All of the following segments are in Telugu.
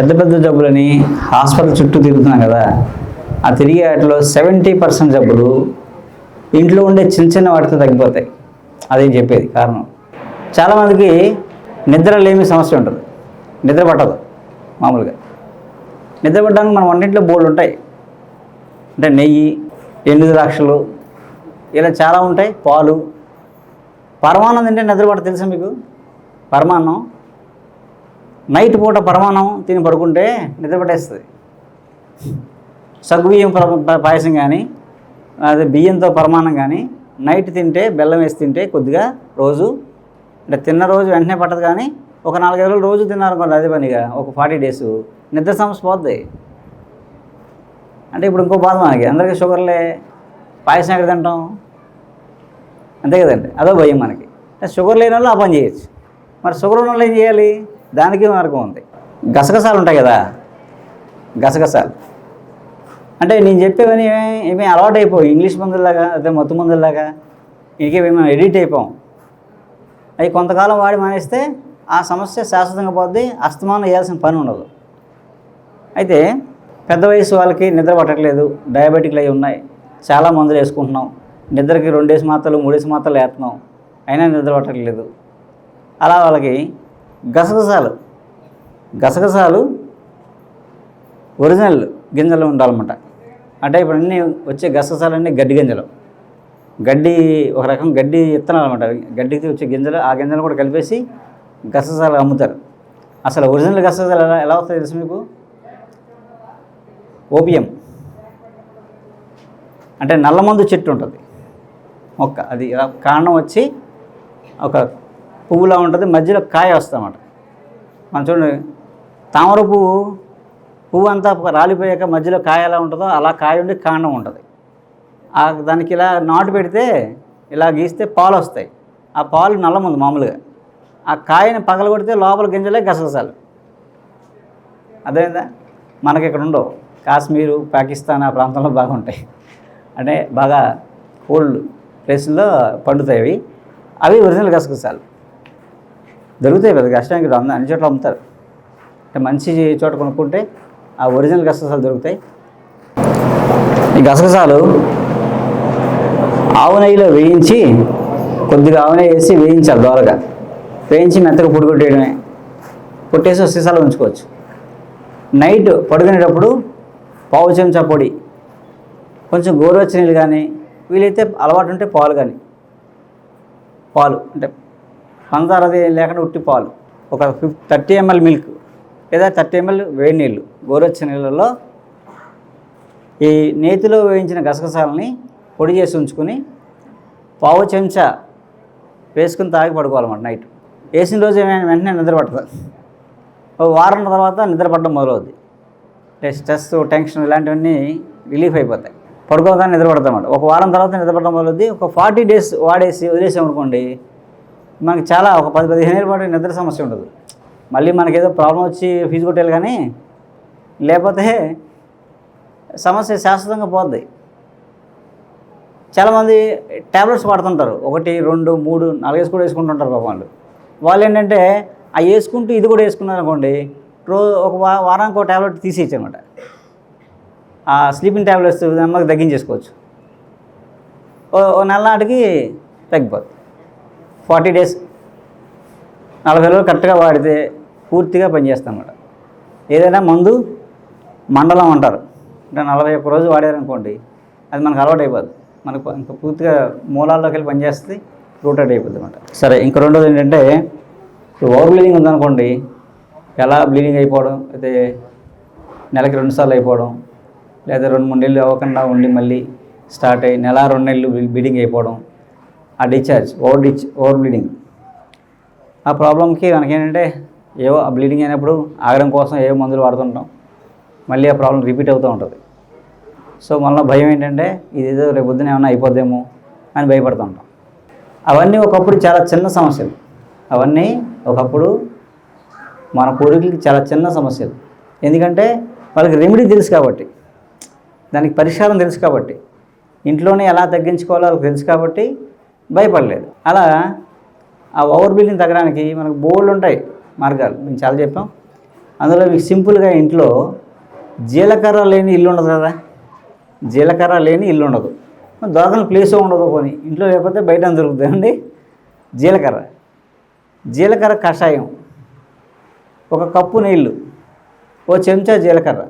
పెద్ద పెద్ద జబ్బులని హాస్పిటల్ చుట్టూ తిరుగుతున్నాం కదా ఆ తిరిగే వాటిలో సెవెంటీ పర్సెంట్ జబ్బులు ఇంట్లో ఉండే చిన్న చిన్న వాటితో తగ్గిపోతాయి. అదే చెప్పేది కారణం. చాలామందికి నిద్ర లేమి సమస్య ఉంటుంది. నిద్ర పట్టదు మామూలుగా. నిద్ర పట్టడానికి మన వంటింట్లో బోర్డు ఉంటాయి. అంటే నెయ్యి ఎండు ద్రాక్షలు ఇలా చాలా ఉంటాయి. పాలు. పరమాన్నం తింటే నిద్ర పడ తెలుసా మీకు? పరమాన్నం నైట్ పూట పరమానం తిని పడుకుంటే నిద్రపట్టేస్తుంది. సగ్గుబియ్యం పర- పాయసం కానీ అదే బియ్యంతో పరమాన్నం కానీ నైట్ తింటే బెల్లం వేసి తింటే కొద్దిగా రోజు అంటే తిన్న రోజు వెంటనే పట్టదు కానీ ఒక నాలుగైదు రోజులు రోజు తిన్నారనుకోండి అదే పనిగా. ఒక ఫార్టీ డేస్. నిద్ర సమస్య పోద్ది. అంటే ఇప్పుడు ఇంకో బాధ మనకి. అందరికీ షుగర్లే. పాయసం ఎక్కడ తింటాం? అంతే కదండి. అదో భయం మనకి. షుగర్ లేని వాళ్ళు ఆ పని చేయొచ్చు. మరి షుగర్ ఉన్న వాళ్ళు ఏం చేయాలి? దానికి మార్గం ఉంది. గసగసాలు ఉంటాయి కదా? గసగసాలు. అంటే నేను చెప్పేవని ఏమీ- అలవాటు అయిపోయి ఇంగ్లీష్ మందుల్లాగా అదే మత్తు మందుల్లాగా ఇంకే మేము ఎడిట్ అయిపోం అవి కొంతకాలం వాడి మానేస్తే ఆ సమస్య శాశ్వతంగా పోద్ది అస్తమానం వేయాల్సిన పని ఉండదు. అయితే పెద్ద వయసు వాళ్ళకి నిద్ర పట్టట్లేదు డయాబెటిక్లు అవి ఉన్నాయి. చాలా మందులు వేసుకుంటున్నాం. నిద్రకి రెండేసి మాత్రలు మూడేసి మాత్రలు వేస్తున్నాం. అయినా నిద్ర పట్టట్లేదు. అలా వాళ్ళకి గసగసాలు. గసగసాలు ఒరిజినల్ గింజలు ఉండాలన్నమాట. అంటే ఇప్పుడు అన్నీ వచ్చే గసగసాలన్నీ గడ్డి గింజలు. గడ్డి ఒక రకం గడ్డి విత్తనాలు అనమాట గడ్డికి వచ్చే గింజలు ఆ గింజలు కూడా కలిపేసి గసగసాలు అమ్ముతారు. అసలు ఒరిజినల్ గసగసాలు ఎలా ఎలా వస్తాయి తెలుసు మీకు? ఓపియం. అంటే నల్లమందు చెట్టు ఉంటుంది. మొక్క. అది కారణం కాండం వచ్చి ఒక పువ్వులా ఉంటుంది మధ్యలో కాయ వస్తుందన్నమాట. మనం చూడండి తామర పువ్వు పువ్వు అంతా రాలిపోయాక మధ్యలో కాయ ఎలా ఉంటుందో అలా కాయ ఉండి కాండం ఉంటుంది. ఆ దానికి ఇలా నాటు పెడితే ఇలా గీస్తే పాలు వస్తాయి. ఆ పాలు నల్లముంది మామూలుగా. ఆ కాయని పగలగొడితే లోపల గింజలే గసగసాలు. అదేందా? మనకి ఇక్కడ ఉండవు. కాశ్మీరు పాకిస్తాన్ ఆ ప్రాంతంలో బాగుంటాయి. అంటే బాగా కోల్డ్ ప్లేస్లో పండుతాయి అవి. అవి ఒరిజినల్ గసగసాలు. దొరుకుతాయి పెద్ద కష్టానికి అందరూ అన్ని చోట్ల అమ్ముతారు. అంటే మంచి చోట కొనుక్కుంటే ఆ ఒరిజినల్ గసగసాలు దొరుకుతాయి. ఈ గసగసాలు ఆవు నెయ్యిలో వేయించి కొద్దిగా ఆవు నెయ్యి వేసి వేయించాలి దోరగా. వేయించి మెత్తగా పొడి కొట్టేయడమే. కొట్టేసి సీసాలో ఉంచుకోవచ్చు. నైట్ పడుకునేటప్పుడు పావు చెంచా పొడి కొంచెం గోరువెచ్చ నీళ్ళు కానీ వీలైతే అలవాటు ఉంటే పాలు కానీ పాలు అంటే పంచదార అది లేకుండా ఉట్టి పాలు ఒక ఫిఫ్ థర్టీ ఎంఎల్ మిల్క్ లేదా థర్టీ ఎంఎల్ వేడి నీళ్ళు గోరువెచ్చ నీళ్ళలో ఈ నేతిలో వేయించిన గసగసాలని పొడి చేసి ఉంచుకుని పావు చెంచా వేసుకుని తాగి పడుకోవాలన్నమాట నైట్. వేసిన రోజు వెంటనే నిద్ర పట్టదు. వారం తర్వాత నిద్రపడడం మొదలవుద్ది. స్ట్రెస్ టెన్షన్ ఇలాంటివన్నీ రిలీఫ్ అయిపోతాయి. పడుకోగానే నిద్ర ఒక వారం తర్వాత నిద్రపడడం మొదలవుద్ది. ఒక ఫార్టీ డేస్ వాడేసి వదిలేసాం అనుకోండి మనకి చాలా ఒక పది పదిహేను ఏళ్ళ పాటు నిద్ర సమస్య ఉండదు. మళ్ళీ మనకి ఏదో ప్రాబ్లం వచ్చి ఫీజు కొట్టేయాలి కానీ లేకపోతే సమస్య శాశ్వతంగా పోద్ది. చాలామంది ట్యాబ్లెట్స్ వాడుతుంటారు. ఒకటి రెండు మూడు నాలుగేసి కూడా వేసుకుంటుంటారు పాపం వాళ్ళు. వాళ్ళు ఏంటంటే ఆ వేసుకుంటూ ఇది కూడా వేసుకున్నారు అనుకోండి రోజు ఒక వా వారానికి ఒక ట్యాబ్లెట్ తీసేయచ్చు అనమాట ఆ స్లీపింగ్ ట్యాబ్లెట్స్ నెమ్మది తగ్గించేసుకోవచ్చు. ఓ ఓ నెల నాటికి తగ్గిపోతుంది ఫార్టీ డేస్ నలభై రోజులు కరెక్ట్గా వాడితే పూర్తిగా పనిచేస్తాం అన్నమాట. ఏదైనా మందు మండలం అంటారు. అంటే నలభై ఒక్క రోజు వాడారనుకోండి అది మనకు అలవాటు అయిపోద్ది. మనకు ఇంకా పూర్తిగా మూలాల్లోకి వెళ్ళి పనిచేస్తుంది రూటెడ్ అయిపోద్ది అనమాట సరే ఇంక రెండోది ఏంటంటే ఇప్పుడు ఓవర్ బ్లీడింగ్ ఉందనుకోండి ఎలా బ్లీడింగ్ అయిపోవడం అయితే నెలకి రెండు సార్లు అయిపోవడం లేదా రెండు మూడు నెలలు అవ్వకుండా ఉండి మళ్ళీ స్టార్ట్ అయ్యి నెల రెండు నెలలు బ్లీడింగ్ అయిపోవడం ఆ డిశ్చార్జ్ ఓవర్ డిచ్ ఓవర్ బ్లీడింగ్ ఆ ప్రాబ్లంకి మనకేంటంటే ఏవో ఆ బ్లీడింగ్ అయినప్పుడు ఆగడం కోసం ఏవో మందులు వాడుతుంటాం. మళ్ళీ ఆ ప్రాబ్లం రిపీట్ అవుతూ ఉంటుంది. సో మళ్ళీ భయం ఏంటంటే ఇది ఏదో రేపు పొద్దున ఏమైనా అయిపోద్దేమో అని భయపడుతూ ఉంటాం. అవన్నీ ఒకప్పుడు చాలా చిన్న సమస్యలు. అవన్నీ ఒకప్పుడు మన పూర్వీకులకి చాలా చిన్న సమస్యలు. ఎందుకంటే వాళ్ళకి రెమెడీ తెలుసు కాబట్టి. దానికి పరిష్కారం తెలుసు కాబట్టి. ఇంట్లోనే ఎలా తగ్గించుకోవాలో వాళ్ళకి తెలుసు కాబట్టి భయపడలేదు. అలా ఆ ఓవర్ బిల్డింగ్ తగ్గడానికి మనకు బోల్డ్ ఉంటాయి మార్గాలు. మేము చాలా చెప్పాం. అందులో మీకు సింపుల్గా ఇంట్లో జీలకర్ర లేని ఇల్లు ఉండదు కదా? జీలకర్ర లేని ఇల్లు ఉండదు. దొరకని ప్లేస్ ఉండదు కొని ఇంట్లో లేకపోతే బయట దొరుకుతుందండి జీలకర్ర. జీలకర్ర కషాయం. ఒక కప్పు నీళ్ళు. ఓ చెంచా జీలకర్ర.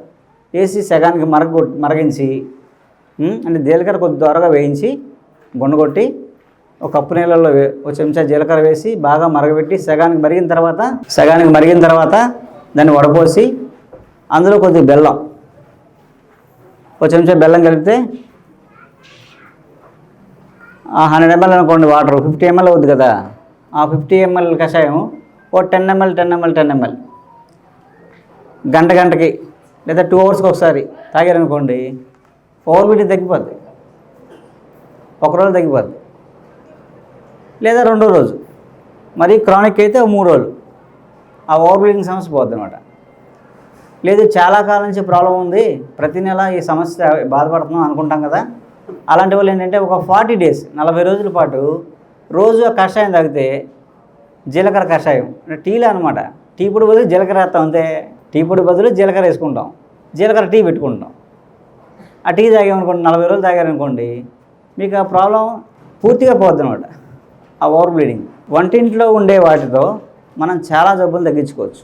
వేసి సగానికి మరగ మరగించి అంటే జీలకర్ర కొద్ది త్వరగా వేయించి గుండగొట్టి ఒక కప్పు నీళ్ళలో ఒక చెంచా జీలకర్ర వేసి బాగా మరగబెట్టి సగానికి మరిగిన తర్వాత సగానికి మరిగిన తర్వాత దాన్ని వడపోసి అందులో కొద్దిగా బెల్లం. ఒక చెంచా బెల్లం కలిపితే హండ్రెడ్ ఎంఎల్ అనుకోండి వాటర్ ఫిఫ్టీ ఎంఎల్ అవుద్ది కదా. ఆ ఫిఫ్టీ ఎంఎల్ కషాయం ఓ ten ML ten ML ten ML. గంట గంటకి లేదా టూ అవర్స్కి ఒకసారి తాగారనుకోండి ఓవర్ బిటీ తగ్గిపోద్ది. ఒక రోజు తగ్గిపోద్ది. లేదా రెండో రోజు. మరి క్రానిక్ అయితే మూడు రోజులు. ఆ ఓవర్ బ్లీడింగ్ సమస్య పోద్ది అనమాట లేదు చాలా కాలం నుంచి ప్రాబ్లం ఉంది. ప్రతి నెల ఈ సమస్య బాధపడుతున్నాం అనుకుంటాం కదా. అలాంటి వాళ్ళు ఏంటంటే ఒక ఫార్టీ డేస్ నలభై రోజుల పాటు రోజు ఆ కషాయం తాగితే జీలకర్ర కషాయం అంటే టీలే అనమాట టీ పొడి బదులు జీలకర్ర వేస్తాం అంతే. టీ పొడి బదులు జీలకర్ర వేసుకుంటాం. జీలకర్ర టీ పెట్టుకుంటాం. ఆ టీ తాగామనుకోండి నలభై రోజులు తాగారనుకోండి మీకు ఆ ప్రాబ్లం పూర్తిగా పోద్ది అనమాట ఆ ఓవర్ బ్లీడింగ్. వంటింట్లో ఉండే వాటితో మనం చాలా జబ్బులు తగ్గించుకోవచ్చు.